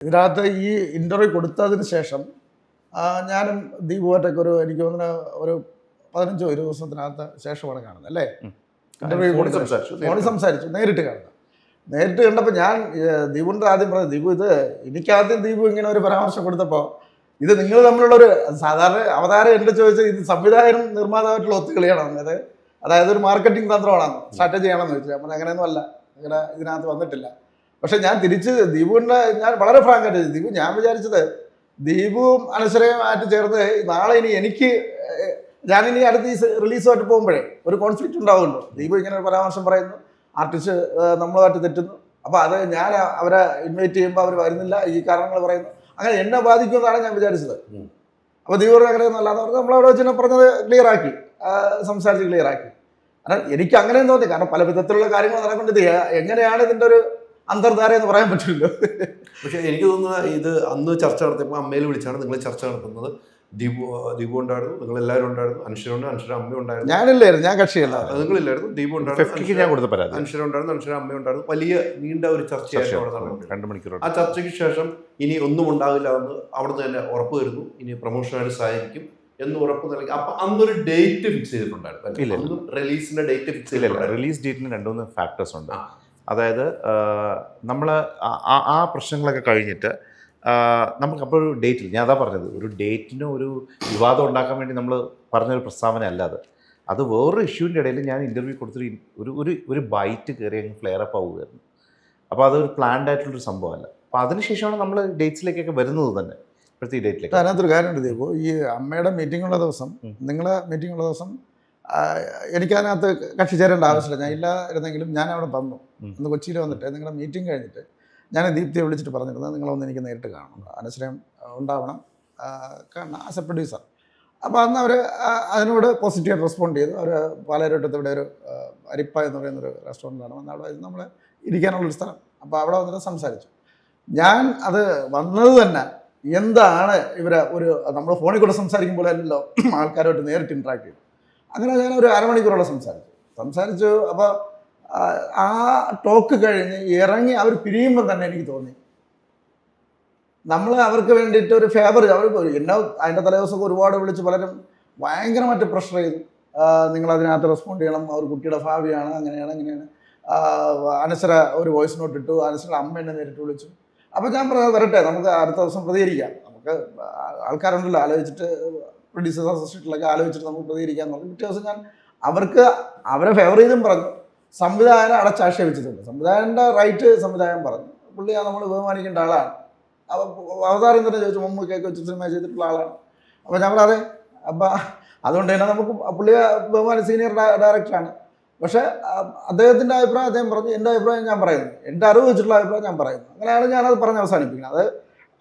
ഇതിനകത്ത് ഈ ഇന്റർവ്യൂ കൊടുത്തതിന് ശേഷം ഞാനും ദീപുമായിട്ടൊക്കെ ഒരു എനിക്ക് തോന്നുന്ന ഒരു പതിനഞ്ചോ ഇരുപത് ദിവസത്തിനകത്ത് ശേഷമാണ് കാണുന്നത് അല്ലേ? ഇന്റർവ്യൂ കൊടുത്ത് സംസാരിച്ചു. ഫോണിൽ സംസാരിച്ചു നേരിട്ട് കാണുന്നത് നേരിട്ട് കണ്ടപ്പോൾ ഞാൻ ദീപുവിന്റെ ആദ്യം പറഞ്ഞു ദീപു ഇത് എനിക്കാദ്യം ദീപു ഇങ്ങനെ ഒരു പരാമർശം കൊടുത്തപ്പോൾ ഇത് നിങ്ങൾ തമ്മിലുള്ള ഒരു സാധാരണ അവതാരം എന്റെ ചോദിച്ചാൽ ഇത് സംവിധായകനും നിർമ്മാതാവായിട്ടുള്ള ഒത്തുകളിയാണോ അത് അതായത് ഒരു മാർക്കറ്റിംഗ് തന്ത്രമാണോ? സ്ട്രാറ്റജി ആണെന്ന് ചോദിച്ചു. അപ്പം അങ്ങനെയൊന്നും അല്ല. അങ്ങനെ ഇതിനകത്ത് വന്നിട്ടില്ല. പക്ഷെ ഞാൻ തിരിച്ച് ദീപുവിന്റെ ഞാൻ വളരെ ഫ്രാങ്കായിട്ട് ആയിട്ട് ദീപു ഞാൻ വിചാരിച്ചത് ദീപുവും അനശ്വരയുമായിട്ട് ചേർന്ന് നാളെ ഇനി എനിക്ക് ഞാൻ ഞാനിനി അടുത്ത ഈ റിലീസുമായിട്ട് പോകുമ്പോഴേ ഒരു കോൺഫ്ലിക്റ്റ് ഉണ്ടാവുമല്ലോ. ദീപു ഇങ്ങനെ ഒരു പരാമർശം പറയുന്നു ആർട്ടിസ്റ്റ് നമ്മളുമായിട്ട് തെറ്റുന്നു. അപ്പോൾ അത് ഞാൻ അവരെ ഇൻവൈറ്റ് ചെയ്യുമ്പോൾ അവർ വരുന്നില്ല ഈ കാരണങ്ങൾ പറയുന്നു. അങ്ങനെ എന്നെ ബാധിക്കുമെന്നാണ് ഞാൻ വിചാരിച്ചത്. അപ്പോൾ ദീപു അങ്ങനെ നല്ലതെന്ന് പറഞ്ഞു നമ്മളവിടെ വെച്ച് പറഞ്ഞത് ക്ലിയർ ആക്കി സംസാരിച്ച് ക്ലിയർ ആക്കി. കാരണം എനിക്ക് അങ്ങനെയും തോന്നി കാരണം പല വിധത്തിലുള്ള കാര്യങ്ങൾ നടക്കേണ്ടത് എങ്ങനെയാണ് ഇതിന്റെ ഒരു അന്തർധാര എന്ന് പറയാൻ പറ്റില്ലല്ലോ. പക്ഷെ എനിക്ക് തോന്നുന്നത് ഇത് അന്ന് ചർച്ച നടത്തിയപ്പോൾ അമ്മയിൽ വിളിച്ചാണ് നിങ്ങൾ ചർച്ച നടത്തുന്നത്. ദീപു ദീപു ഉണ്ടായിരുന്നു നിങ്ങൾ എല്ലാവരും ഉണ്ടായിരുന്നു അനുശ്വരുണ്ട് അനുശ്വര അമ്മ ഉണ്ടായിരുന്നു. ഞാനില്ലായിരുന്നു ഞാൻ കക്ഷിയല്ല. നിങ്ങളില്ലായിരുന്നു ദീപു ഉണ്ടായിരുന്നു ഞാൻ കൊടുത്ത പരാതി. അനുശ്വര ഉണ്ടായിരുന്നു അനുശ്വര അമ്മ ഉണ്ടായിരുന്നു. വലിയ നീണ്ട ഒരു ചർച്ചയായിരുന്നു അവിടെ നടന്നത് രണ്ട് മണിക്കൂർ ആ ചർച്ചയ്ക്ക് ശേഷം ഇനി ഒന്നും ഉണ്ടാവില്ല എന്ന് അവിടുന്ന് തന്നെ ഉറപ്പ് വരുന്നു. ഇനി പ്രൊമോഷനായിട്ട് സഹായിക്കും എന്ന് ഉറപ്പ് നൽകി. അപ്പൊ അന്നൊരു ഡേറ്റ് ഫിക്സ് ചെയ്തിട്ടുണ്ടായിരുന്നു. റിലീസിന്റെ ഡേറ്റ് ഫിക്സ് ചെയ്തിട്ടുണ്ടായിരുന്നു. റിലീസ് ഡേറ്റിന് രണ്ടുമൂന്ന് ഫാക്ടേഴ്സ് ഉണ്ട്. അതായത് നമ്മൾ ആ പ്രശ്നങ്ങളൊക്കെ കഴിഞ്ഞിട്ട് നമുക്കപ്പോൾ നമുക്ക് അപ്പോൾ ഒരു ഡേറ്റിൽ ഞാൻ അതാ പറഞ്ഞത്. ഒരു ഡേറ്റിന് ഒരു വിവാദം ഉണ്ടാക്കാൻ വേണ്ടി നമ്മൾ പറഞ്ഞൊരു പ്രസ്താവന അല്ല അത്. അത് വേറൊരു ഇഷ്യൂവിന്റെ ഇടയിൽ ഞാൻ ഇന്റർവ്യൂ കൊടുത്തിട്ട് ഒരു ഒരു ഒരു ബൈറ്റ് കയറി അങ്ങ് ഫ്ലെയർ അപ്പ് ആവുകയായിരുന്നു. അപ്പോൾ അതൊരു പ്ലാൻഡ് ആയിട്ടുള്ളൊരു സംഭവമല്ല. അപ്പോൾ അതിനുശേഷമാണ് നമ്മൾ ഡേറ്റ്സിലേക്കൊക്കെ വരുന്നത് തന്നെ. ഇപ്പോഴത്തെ ഡേറ്റിലേക്ക് അതിനകത്തൊരു കാര്യമുണ്ട്. ഇപ്പോൾ ഈ അമ്മയുടെ മീറ്റിംഗ് ഉള്ള ദിവസം നിങ്ങളെ മീറ്റിംഗ് ഉള്ള ദിവസം എനിക്കതിനകത്ത് കക്ഷി ചേരേണ്ട ആവശ്യമില്ല. ഞാൻ ഇല്ലായിരുന്നെങ്കിലും ഞാൻ അവിടെ വന്നു അന്ന് കൊച്ചിയിൽ വന്നിട്ട് നിങ്ങളുടെ മീറ്റിംഗ് കഴിഞ്ഞിട്ട് ഞാൻ ദീപ്തിയെ വിളിച്ചിട്ട് പറഞ്ഞിരുന്നത് നിങ്ങളൊന്ന് എനിക്ക് നേരിട്ട് കാണണം. അനശ്രയം ഉണ്ടാവണം. കാണണം കാരണം ആസ് എ പ്രൊഡ്യൂസർ അപ്പോൾ അന്ന് അവർ അതിനോട് പോസിറ്റീവായിട്ട് റെസ്പോണ്ട് ചെയ്തു. അവർ പാലാരോട്ടത്ത് ഇവിടെ ഒരു അരിപ്പ എന്ന് പറയുന്നൊരു റെസ്റ്റോറന്റാണ് വന്ന് അവിടെ നമ്മൾ ഇരിക്കാനുള്ളൊരു സ്ഥലം. അപ്പോൾ അവിടെ വന്നിട്ട് സംസാരിച്ചു. ഞാൻ അത് വന്നത് തന്നെ എന്താണ് ഇവരെ ഒരു നമ്മൾ ഫോണിൽ കൂടെ സംസാരിക്കുമ്പോൾ അല്ലല്ലോ ആൾക്കാരുമായിട്ട് നേരിട്ട് ഇൻട്രാക്ട് ചെയ്തു അങ്ങനെ ഞാൻ ഒരു അരമണിക്കൂറോളം സംസാരിച്ചു. സംസാരിച്ചു അപ്പോൾ ആ ടോക്ക് കഴിഞ്ഞ് ഇറങ്ങി അവർ പിരിയുമ്പോൾ തന്നെ എനിക്ക് തോന്നി. നമ്മൾ അവർക്ക് വേണ്ടിയിട്ട് ഒരു ഫേവർ അവർ എന്നെ അതിന്റെ തലേദിവസമൊക്കെ ഒരുപാട് വിളിച്ച് പലരും ഭയങ്കരമായിട്ട് പ്രഷർ ചെയ്തു. നിങ്ങളതിനകത്ത് റെസ്പോണ്ട് ചെയ്യണം. അവർ കുട്ടിയുടെ ഭാവിയാണ് അങ്ങനെയാണ് അങ്ങനെയാണ് അനശ്വര ഒരു വോയിസ് നോട്ട് ഇട്ടു. അനശ്വര അമ്മ എന്നെ നേരിട്ട് വിളിച്ചു. അപ്പോൾ ഞാൻ പറഞ്ഞത് വരട്ടെ നമുക്ക് അടുത്ത ദിവസം പ്രതികരിക്കാം. നമുക്ക് ആൾക്കാരുണ്ടല്ലോ ആലോചിച്ചിട്ട് പ്രൊഡ്യൂസേഴ്സ് അസോസിയേഷനിലൊക്കെ ആലോചിച്ചിട്ട് നമുക്ക് പ്രതികരിക്കാൻ പറഞ്ഞു പിറ്റേ ദിവസം ഞാൻ അവർക്ക് അവരെ ഫേവർ ചെയ്തും പറഞ്ഞു. സംവിധായകനെ അടച്ചാക്ഷേപിച്ചിട്ടുണ്ട് സംവിധായകന്റെ റൈറ്റ് സംവിധായകൻ പറഞ്ഞു. പുള്ളിയെ നമ്മൾ ബഹുമാനിക്കേണ്ട ആളാണ്. അവതാരം തന്നെ ചോദിച്ചു മമ്മൂക്കൊക്കെ വെച്ച് സിനിമ ചെയ്തിട്ടുള്ള ആളാണ്. അപ്പോൾ ഞാൻ പറയാതെ അപ്പം അതുകൊണ്ട് തന്നെ നമുക്ക് പുള്ളി ബഹുമാനി സീനിയർ ഡയറക്ടറാണ് പക്ഷേ അദ്ദേഹത്തിന്റെ അഭിപ്രായം അദ്ദേഹം പറഞ്ഞു എന്റെ അഭിപ്രായം ഞാൻ പറയുന്നു. എന്റെ അറിവ് വെച്ചിട്ടുള്ള അഭിപ്രായം ഞാൻ പറയുന്നു. അങ്ങനെയാണ് ഞാനത് പറഞ്ഞ് അവസാനിപ്പിക്കുന്നത്. അത്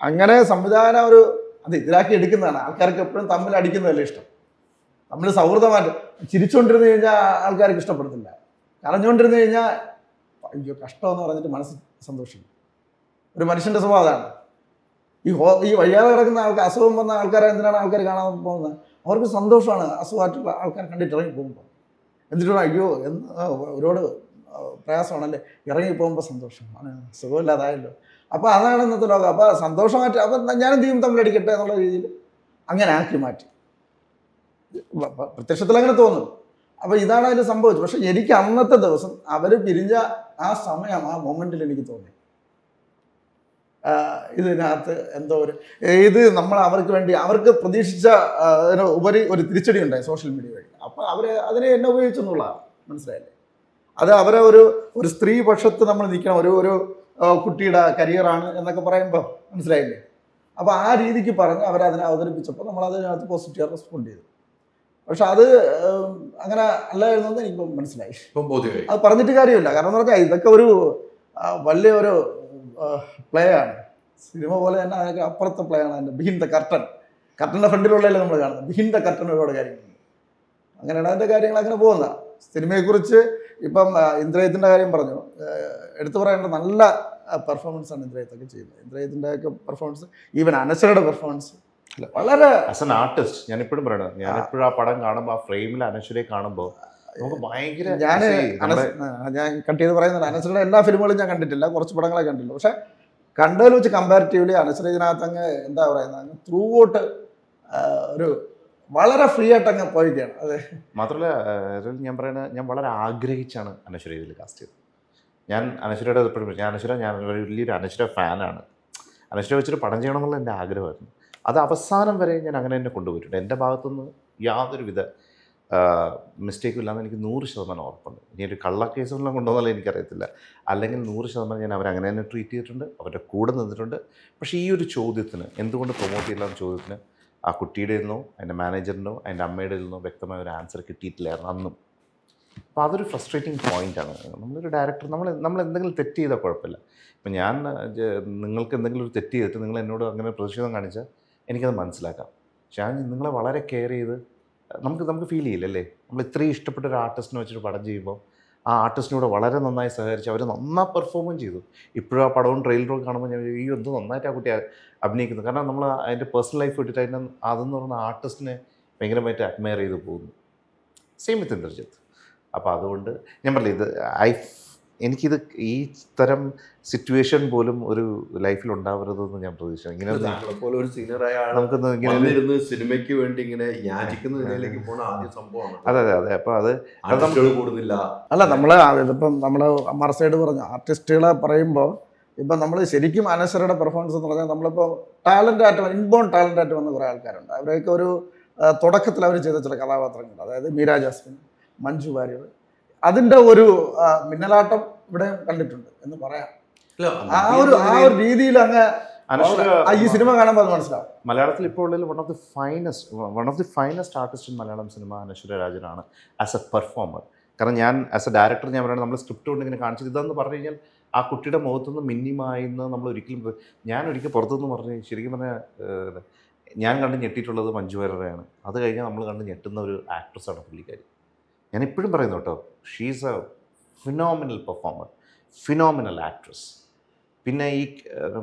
അങ്ങനെ സംവിധാന ഒരു അത് ഇതിലാക്കി എടുക്കുന്നതാണ്. ആൾക്കാർക്ക് എപ്പോഴും തമ്മിൽ അടിക്കുന്നതല്ലേ ഇഷ്ടം. നമ്മൾ സൗഹൃദമായിട്ട് ചിരിച്ചുകൊണ്ടിരുന്ന് കഴിഞ്ഞാൽ ആൾക്കാർക്ക് ഇഷ്ടപ്പെടുന്നില്ല. കരഞ്ഞുകൊണ്ടിരുന്ന് കഴിഞ്ഞാൽ അയ്യോ കഷ്ടമെന്ന് പറഞ്ഞിട്ട് മനസ്സ് സന്തോഷിക്കും. ഒരു മനുഷ്യന്റെ സ്വഭാവമാണ് ഈ ഹോ ഈ വയ്യാതെ കിടക്കുന്ന ആൾക്കാർ അസുഖം വന്ന ആൾക്കാരെ എന്തിനാണ് ആൾക്കാർ കാണാൻ പോകുന്നത്? അവർക്ക് സന്തോഷമാണ് അസുഖമായിട്ടുള്ള ആൾക്കാർ കണ്ടിട്ട് ഇറങ്ങി പോകുമ്പോൾ എന്നിട്ട് പറയും, അയ്യോ എന്ന് ഒരുപാട് പ്രയാസമാണല്ലേ? ഇറങ്ങി പോകുമ്പോൾ സന്തോഷം. സുഖമില്ലാതായല്ലോ. അപ്പോൾ അതാണ് ഇന്നത്തെ ലോകം അപ്പോൾ സന്തോഷമായിട്ട് അപ്പം ഞാനും ദീപം തമ്മിലടിക്കട്ടെ എന്നുള്ള രീതിയിൽ അങ്ങനെ ആക്കി മാറ്റി. പ്രത്യക്ഷത്തിൽ അങ്ങനെ തോന്നും. അപ്പോൾ ഇതാണ് അതിൽ സംഭവിച്ചത്. പക്ഷെ എനിക്ക് അന്നത്തെ ദിവസം അവർ പിരിഞ്ഞ ആ സമയം ആ മൊമെന്റിൽ എനിക്ക് തോന്നി. ഇതിനകത്ത് എന്തോ ഒരു ഇത് നമ്മൾ അവർക്ക് വേണ്ടി അവർക്ക് പ്രതീക്ഷിച്ച ഉപരി ഒരു തിരിച്ചടി ഉണ്ടായി സോഷ്യൽ മീഡിയ വഴി. അപ്പോൾ അവർ അതിനെ എന്നെ ഉപയോഗിച്ചെന്നുള്ളതാണ്. മനസ്സിലായില്ലേ? അത് അവരെ ഒരു ഒരു സ്ത്രീ പക്ഷത്ത് നമ്മൾ നിൽക്കണം. ഒരു ഒരു കുട്ടിയുടെ കരിയറാണ് എന്നൊക്കെ പറയുമ്പോൾ മനസ്സിലായില്ലേ? അപ്പോൾ ആ രീതിക്ക് പറഞ്ഞ് അവരതിനെ അവതരിപ്പിച്ചപ്പോൾ നമ്മൾ അതിനകത്ത് പോസിറ്റീവ് റെസ്പോണ്ട് ചെയ്തു. പക്ഷെ അത് അങ്ങനെ അല്ലായിരുന്നു എന്ന് എനിക്ക് മനസ്സിലായി. അത് പറഞ്ഞിട്ട് കാര്യമില്ല. കാരണം എന്ന് പറഞ്ഞാൽ ഇതൊക്കെ ഒരു വലിയ ഒരു പ്ലേ ആണ്. സിനിമ പോലെ തന്നെ അതിനൊക്കെ അപ്പുറത്തെ പ്ലേ ആണ് അതിന്റെ. ബിഹിൻ ദ കർട്ടൻ കർട്ടന്റെ ഫ്രണ്ടിലുള്ളതല്ലേ നമ്മൾ കാണുന്നത്. ബിഹിൻ ദ കർട്ടൻ ഒരുപാട് കാര്യങ്ങളുണ്ട്. അങ്ങനെയാണ് അതിന്റെ കാര്യങ്ങൾ അങ്ങനെ പോകുന്ന സിനിമയെക്കുറിച്ച് ഇപ്പം ഇന്ദ്രയത്തിന്റെ കാര്യം പറഞ്ഞു. എടുത്തു പറയേണ്ട നല്ല പെർഫോമൻസ് ആണ് ഇന്ദ്രയത്തൊക്കെ ചെയ്യുന്നത്. ഇന്ദ്രയത്തിന്റെ ഒക്കെ പെർഫോമൻസ് ഈവൻ അനശ്വരയുടെ പെർഫോമൻസ് വളരെ ആസ് എൻ ആർട്ടിസ്റ്റ് ഞാൻ ഇപ്പോഴും പറയണത് ഞാൻ എപ്പോഴും ആ പടം കാണുമ്പോൾ ആ ഫ്രെയിമിൽ അനശ്വരയെ കാണുമ്പോൾ ഭയങ്കര ഞാൻ ഞാൻ കട്ട് ചെയ്ത് പറയുന്നത് അനശ്വരയുടെ എല്ലാ ഫിലിമുകളും ഞാൻ കണ്ടിട്ടില്ല കുറച്ച് പടങ്ങളെ കണ്ടിട്ടുള്ളൂ. പക്ഷേ കണ്ടതിൽ വെച്ച് കമ്പാരിറ്റീവ്ലി അനശ്വര ഇതിനകത്ത് അങ്ങ് എന്താ പറയുന്നത് അങ്ങ് ത്രൂ ഔട്ട് ഒരു വളരെ ഫ്രീ ആയിട്ട് അങ്ങ് പോയിക്കാണ് അതെ. മാത്രമല്ല ഞാൻ പറയുന്നത് ഞാൻ വളരെ ആഗ്രഹിച്ചാണ് അനശ്വര ഇതിൽ കാസ്റ്റ് ചെയ്തത്. ഞാൻ അനശ്വരയുടെ എപ്പോഴും ഞാൻ അനശ്വര ഞാൻ വലിയൊരു അനശ്വര ഫാനാണ്. അനശ്വര വെച്ചിട്ട് പടം ചെയ്യണമെന്നുള്ള എന്റെ ആഗ്രഹമായിരുന്നു. അത് അവസാനം വരെ ഞാൻ അങ്ങനെ തന്നെ കൊണ്ടുപോയിട്ടുണ്ട്. എന്റെ ഭാഗത്തുനിന്ന് യാതൊരുവിധ മിസ്റ്റേക്കും ഇല്ലാന്ന് എനിക്ക് നൂറ് ശതമാനം ഉറപ്പുണ്ട്. ഇനി ഒരു കള്ള കേസുകളെല്ലാം കൊണ്ടുവന്നാൽ എനിക്കറിയത്തില്ല. അല്ലെങ്കിൽ നൂറ് ശതമാനം ഞാൻ അവരെ അങ്ങനെ തന്നെ ട്രീറ്റ് ചെയ്തിട്ടുണ്ട് അവരുടെ കൂടെ നിന്നിട്ടുണ്ട്. പക്ഷേ ഈ ഒരു ചോദ്യത്തിന് എന്തുകൊണ്ട് പ്രൊമോട്ട് ചെയ്യില്ല എന്ന ചോദ്യത്തിന് ആ കുട്ടിയുടെ നിന്നോ അതിന്റെ മാനേജറിനോ അതിന്റെ അമ്മയുടെ നിന്നോ വ്യക്തമായ ഒരു ആൻസർ കിട്ടിയിട്ടില്ലായിരുന്നു അന്നും. അപ്പോൾ അതൊരു ഫ്രസ്ട്രേറ്റിംഗ് പോയിന്റാണ് നമ്മളൊരു ഡയറക്ടർ നമ്മൾ നമ്മൾ എന്തെങ്കിലും തെറ്റ് ചെയ്താൽ കുഴപ്പമില്ല. ഇപ്പം ഞാൻ നിങ്ങൾക്ക് എന്തെങ്കിലും ഒരു തെറ്റ് ചെയ്തിട്ട് നിങ്ങൾ എന്നോട് അങ്ങനെ പ്രതിഷേധം കാണിച്ചാൽ എനിക്കത് മനസ്സിലാക്കാം. പക്ഷെ ഞാൻ നിങ്ങളെ വളരെ കെയർ ചെയ്ത് നമുക്ക് നമുക്ക് ഫീൽ ചെയ്യില്ല അല്ലേ നമ്മൾ ഇത്രയും ഇഷ്ടപ്പെട്ട ഒരു ആർട്ടിസ്റ്റിനെ വെച്ചിട്ട് പടം ചെയ്യുമ്പോൾ ആ ആർട്ടിസ്റ്റിനോട് വളരെ നന്നായി സഹകരിച്ച് അവർ നന്നായി പെർഫോമും ചെയ്തു. ഇപ്പോഴും ആ പടവും ട്രെയിലറും കാണുമ്പോൾ ഞാൻ ഈ എന്ത് നന്നായിട്ട് ആ കുട്ടി അഭിനയിക്കുന്നു കാരണം നമ്മൾ അതിന്റെ പേഴ്സണൽ ലൈഫ് വിട്ടിട്ട് അതിനെ അതെന്ന് പറഞ്ഞ ആർട്ടിസ്റ്റിനെ ഭയങ്കരമായിട്ട് അഡ്മയർ ചെയ്ത് പോകുന്നു. Same with Indrajith. അപ്പോൾ അതുകൊണ്ട് ഞാൻ പറഞ്ഞില്ല ഇത് ഐ എനിക്കിത് ഈ തരം സിറ്റുവേഷൻ പോലും ഒരു ലൈഫിൽ ഉണ്ടാവരുതെന്ന് ഞാൻ പ്രതീക്ഷിച്ചു ഇങ്ങനെ ഒരു സീനിയറായ ഇങ്ങനെ സിനിമയ്ക്ക് വേണ്ടി ഇങ്ങനെ യാചിക്കുന്ന നിലയിലേക്ക് പോണ ആദ്യ സംഭവമാണ്. അതെ അതെ അതെ. അപ്പോൾ അത് കൂടുന്നില്ല. അല്ല നമ്മൾ ഇതിപ്പം നമ്മൾ മറസൈഡ് പറഞ്ഞ പറഞ്ഞു ആർട്ടിസ്റ്റുകളെ പറയുമ്പോൾ ഇപ്പം നമ്മൾ ശരിക്കും അനശ്വരയുടെ പെർഫോമൻസ് എന്ന് പറഞ്ഞാൽ നമ്മളിപ്പോൾ ടാലന്റ് ആയിട്ട് ഇൻബോൺ ടാലന്റ് ആയിട്ട് വന്ന കുറേ ആൾക്കാരുണ്ട്. അവരെയൊക്കെ ഒരു തുടക്കത്തിൽ അവർ ചെയ്ത ചില കഥാപാത്രങ്ങൾ അതായത് മീരാ ജാസ്മിൻ മഞ്ജു വാര്യർ അതിന്റെ ഒരു മിന്നലാട്ടം ഇവിടെ കണ്ടിട്ടുണ്ട് എന്ന് പറയാം. ആ ഒരു ആ ഒരു രീതിയിൽ അങ്ങ് ഈ സിനിമ കാണുമ്പോൾ അത് മനസ്സിലാവും. മലയാളത്തിൽ ഇപ്പോൾ ഉള്ളതിൽ one of the finest one of the finest artist in Malayalam cinema Anaswara രാജനാണ് as a performer കാരണം ഞാൻ ആസ് എ ഡയറക്ടർ ഞാൻ പറയുന്നത് നമ്മൾ സ്ക്രിപ്റ്റ് കൊണ്ട് ഇങ്ങനെ കാണിച്ചത് ഇതെന്ന് പറഞ്ഞു കഴിഞ്ഞാൽ ആ കുട്ടിയുടെ മുഖത്തുനിന്ന് മിന്നിമായിന്ന് നമ്മൾ ഒരിക്കലും ഞാൻ ഒരിക്കൽ പുറത്തുനിന്ന് പറഞ്ഞു ശരിക്കും പറഞ്ഞാൽ ഞാൻ കണ്ട് ഞെട്ടിയിട്ടുള്ളത് മഞ്ജു വാര്യരെയാണ്. അത് കഴിഞ്ഞാൽ നമ്മൾ കണ്ട് ഞെട്ടുന്ന ഒരു ആക്ട്രസ്സാണ് പുള്ളിക്കാരി. ഞാൻ ഇപ്പോഴും പറയുന്നു കേട്ടോ she's a phenomenal performer phenomenal actress പിന്നെ ഈ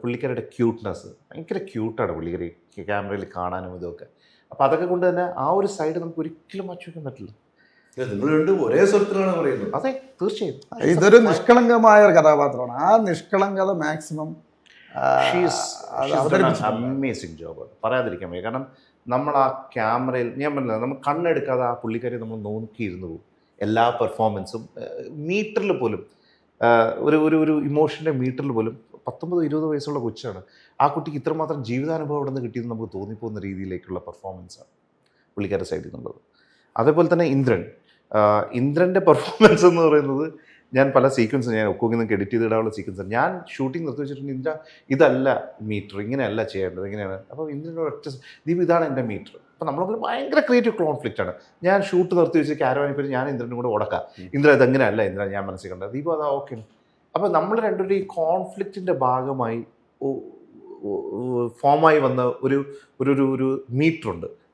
പുള്ളിക്കാരുടെ ക്യൂട്ട്നെസ് ഭയങ്കര ക്യൂട്ടാണ് പുള്ളിക്കാരി ക്യാമറയിൽ കാണാനും ഇതൊക്കെ അപ്പോൾ അതൊക്കെ കൊണ്ട് തന്നെ ആ ഒരു സൈഡ് നമുക്ക് ഒരിക്കലും മാറ്റി വയ്ക്കാൻ പറ്റില്ല. നിങ്ങൾ രണ്ടും ഒരേ സ്വരത്തിലാണ് പറയുന്നത്. അതെ തീർച്ചയായും. ഇതൊരു നിഷ്കളങ്കമായ ഒരു കഥാപാത്രമാണ്. ആ നിഷ്കളങ്കത മാക്സിമം അമേസിങ് ജോബ് പറയാതിരിക്കാൻ വയ്യ. കാരണം നമ്മൾ ആ ക്യാമറയിൽ ഞാൻ പറഞ്ഞില്ല നമ്മൾ കണ്ണെടുക്കാതെ ആ പുള്ളിക്കാരി നമ്മൾ നോക്കിയിരുന്നു. പോകും എല്ലാ പെർഫോമൻസും മീറ്ററിൽ പോലും ഒരു ഒരു ഒരു ഇമോഷന്റെ മീറ്ററിൽ പോലും പത്തൊമ്പത് ഇരുപത് വയസ്സുള്ള കൊച്ചാണ്. ആ കുട്ടിക്ക് ഇത്രമാത്രം ജീവിതാനുഭവം അവിടെ നിന്ന് കിട്ടിയെന്ന് നമുക്ക് തോന്നിപ്പോകുന്ന രീതിയിലേക്കുള്ള പെർഫോമൻസാണ് പുള്ളിക്കാരുടെ സൈഡിൽ നിന്നുള്ളത് അതേപോലെ തന്നെ ഇന്ദ്രൻ. ഇന്ദ്രന്റെ പെർഫോമൻസ് എന്ന് പറയുന്നത് ഞാൻ പല സീക്വൻസ് ഞാൻ ഒക്കുങ്ങിൽ നിന്ന് എഡിറ്റ് ചെയ്ത് ഇടാനുള്ള സീക്വൻസ് ഞാൻ ഷൂട്ടിംഗ് നിർത്തി വെച്ചിട്ടുണ്ട് ഇന്ദ്ര ഇതല്ല മീറ്റർ ഇങ്ങനെയല്ല ചെയ്യേണ്ടത് ഇങ്ങനെയാണ്. അപ്പോൾ ഇന്ത്യന്റെ ഒറ്റ ദീപ് ഇതാണ് എന്റെ മീറ്റർ അപ്പോൾ നമ്മളൊക്കെ ഭയങ്കര ക്രിയേറ്റീവ് കോൺഫ്ലിക്റ്റ് ആണ്. ഞാൻ ഷൂട്ട് നിർത്തി വെച്ച് ക്യാരവാനിൽ പോയി ഞാൻ ഇന്ദ്രനും കൂടെ ഉടക്കാം. ഇന്ദ്ര ഇതെങ്ങനെയല്ല ഇന്ദ്ര ഞാൻ മനസ്സിൽ കണ്ടത് ദീപ് അതാ ഓക്കെ അപ്പോൾ നമ്മൾ രണ്ടുപേരും ഈ കോൺഫ്ലിക്റ്റിന്റെ ഭാഗമായി ഫോമായി വന്ന ഒരു ഒരു ഒരു മീറ്ററുണ്ട്